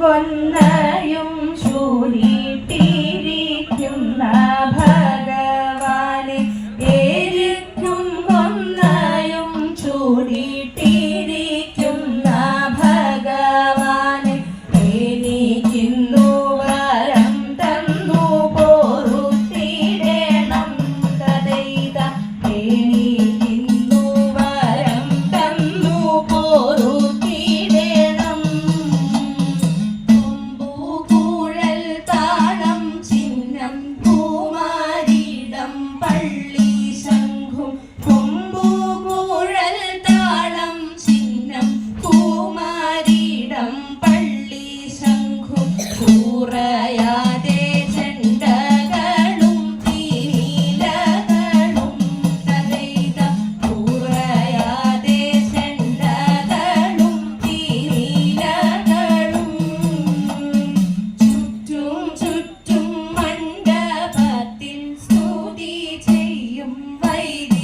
കൊന്നയും ശൂരി வைத்த